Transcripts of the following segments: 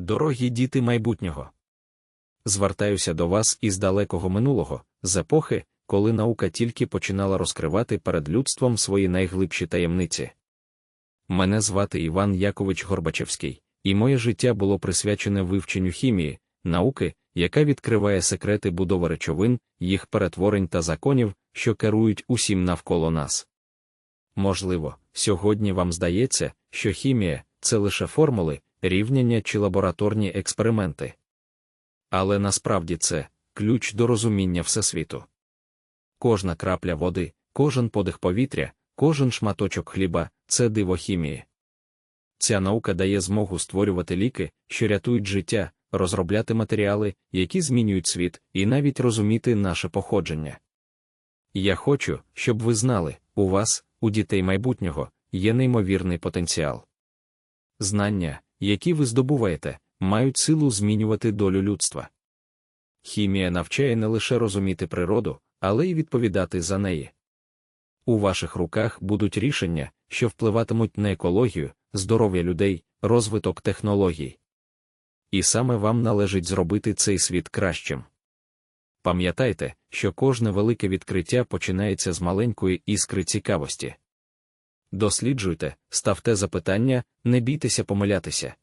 Дорогі діти майбутнього. Звертаюся до вас із далекого минулого, з епохи, коли наука тільки починала розкривати перед людством свої найглибші таємниці. Мене звати Іван Якович Горбачевський, і моє життя було присвячене вивченню хімії, науки, яка відкриває секрети будови речовин, їх перетворень та законів, що керують усім навколо нас. Можливо, сьогодні вам здається, що хімія це лише формули, рівняння чи лабораторні експерименти. Але насправді це ключ до розуміння Всесвіту. Кожна крапля води, кожен подих повітря, кожен шматочок хліба це диво хімії. Ця наука дає змогу створювати ліки, що рятують життя, розробляти матеріали, які змінюють світ, і навіть розуміти наше походження. Я хочу, щоб ви знали, у вас, у дітей майбутнього, є неймовірний потенціал. Знання, які ви здобуваєте, мають силу змінювати долю людства. Хімія навчає не лише розуміти природу, але й відповідати за неї. У ваших руках будуть рішення, що впливатимуть на екологію, здоров'я людей, розвиток технологій. І саме вам належить зробити цей світ кращим. Пам'ятайте, що кожне велике відкриття починається з маленької іскри цікавості. Досліджуйте, ставте запитання, не бійтеся помилятися.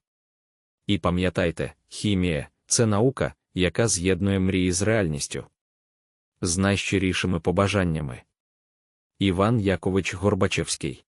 І пам'ятайте, хімія це наука, яка з'єднує мрії з реальністю. З найщирішими побажаннями. Іван Якович Горбачевський